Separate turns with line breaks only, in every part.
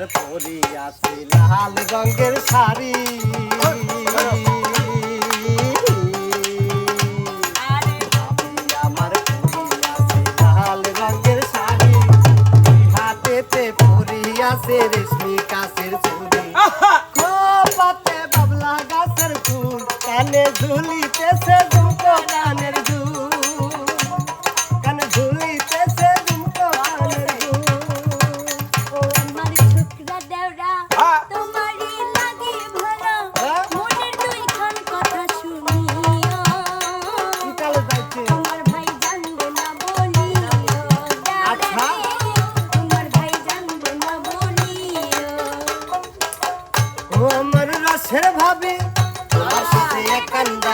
আমার পরি আছে লাল রঙের শাড়ি। আছে রেশমি কাছের চুড়ি খোপাতে বাবলা গাছের ফুল কানে ঝুলিতেছে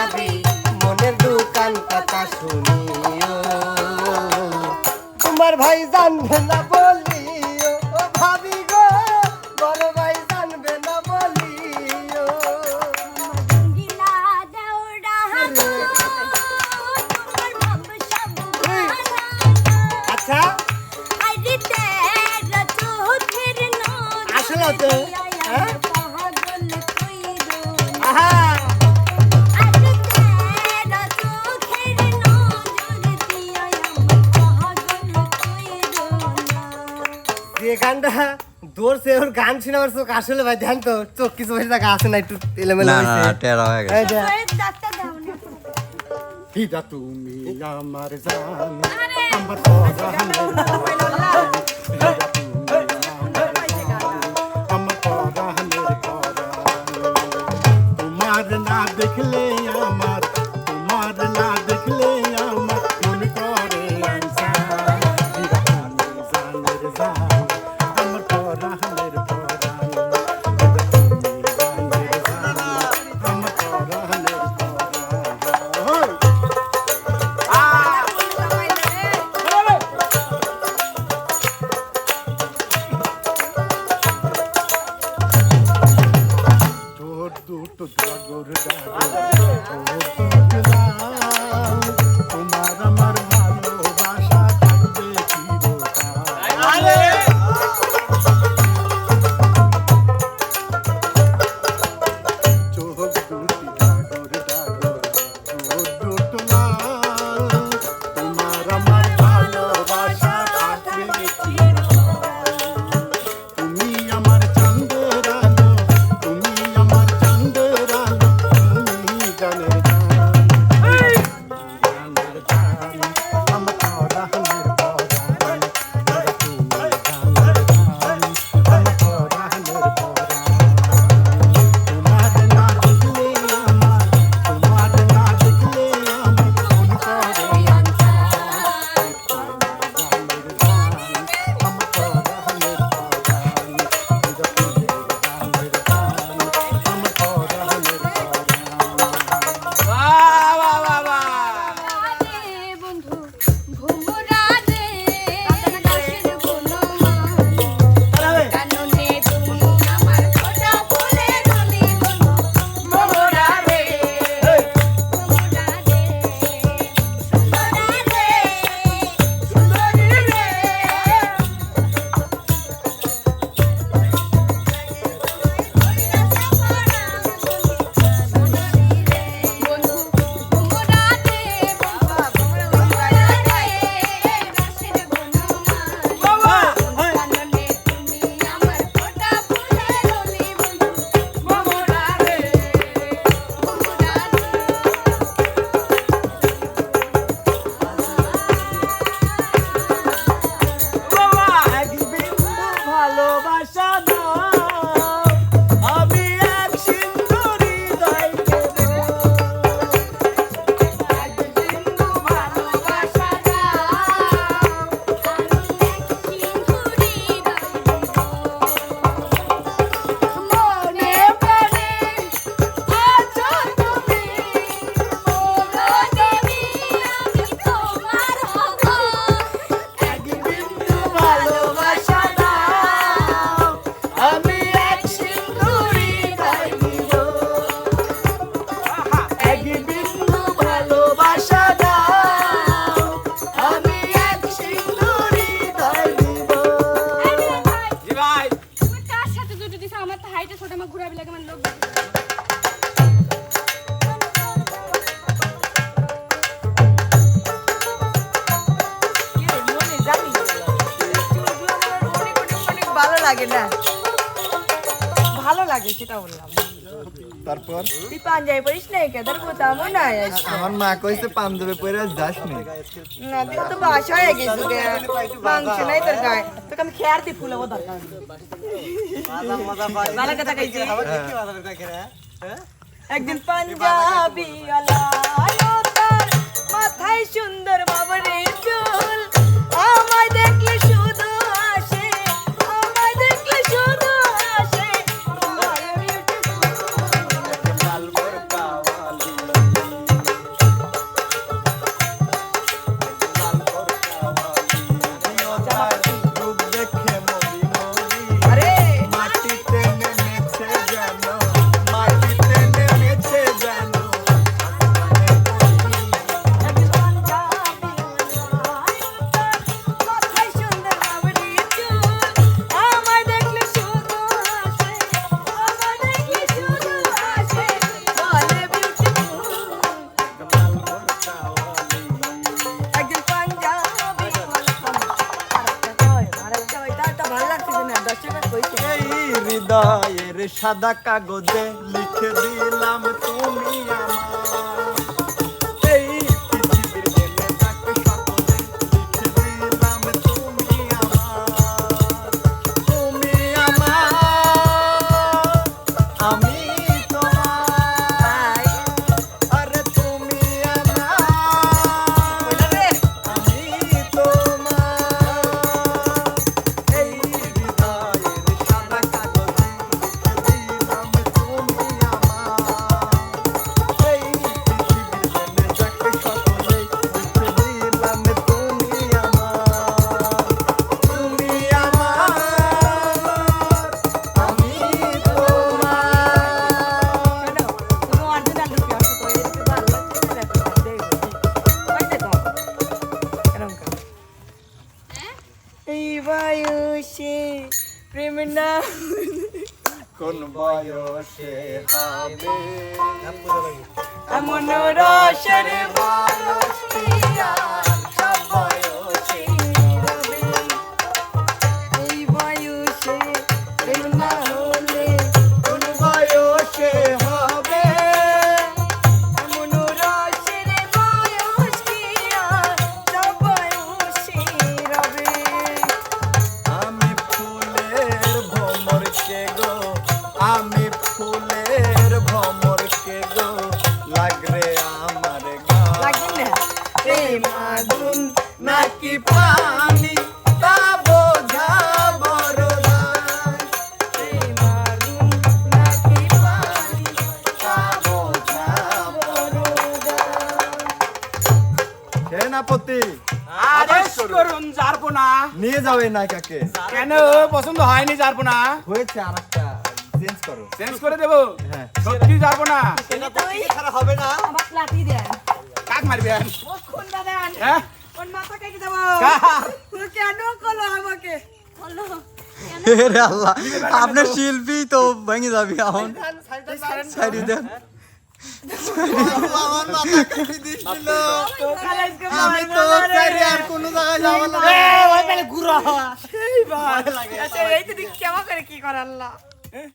একান মনের দোকান কথা শুনিও। তোমার ভাই জানবে না বলিও। ভাবি গো বড় ভাই জানবে না বলিও। আচ্ছা। আসলে তো, যে গানটা দৌড়ছে ওর গান শুনে আমার চোখ আসলে ভাই ধ্যান তো চোখ কিছু হয়েছে দেখা আসে না একটু এলোমেলো হয়েছে।
টেরা হয়ে গেছে।
ফিদা তুমি আমার জান আমার পরাহনের আমার তোমার না দেখলে আমার তোমার না
ভালো লাগে সেটা বললাম।
তারপর?
তুই পাঞ্জাবি পরিস না কেদার কোথাও মনে হয়
আমার মা কইছে পাঞ্জাবি পরে যাস নি।
না তুই তো বাসা হয়ে গেছিস গে। মাংস নাই তোর গায়ে। তোকে আমি খেয়ার দিয়ে ফুলাবো দরকার। ভালো কথা কইছি। একদিন পাঞ্জাবি মাথায় সুন্দর বাবারে
হৃদয়ের সাদা কাগজে লিখে দিলাম তুমি
বয়সে প্রেম না
কোন বয়সে হবে?
এমন রসের
বয়সে লাগরে আমার নাকি পানি তা বোঝা বড়
নাকি পানি
তা বোঝা বড় সেনাপতি
আদেশ করুন। যারবো
নিয়ে যাবে না কাকে
কেন? পছন্দ হয়নি যারবো না।
হয়েছে আর একটা চেঞ্জ করো।
চেঞ্জ করে দেবো?
হ্যাঁ।
সত্যি যারবো না।
তুই আমাকে লাঠি দেন।
কাক
ও দেন।
হ্যাঁ?
ওর মাথা কেটে দেবো। ও কেন করল আমাকে?
বলো।
আল্লাহ আপনার শিল্পী তো ভেঙে যাবে এখন। সাইডে দেন
আমার যাব না।
এই তো দেখ কেমন করে কি করে আল্লাহ?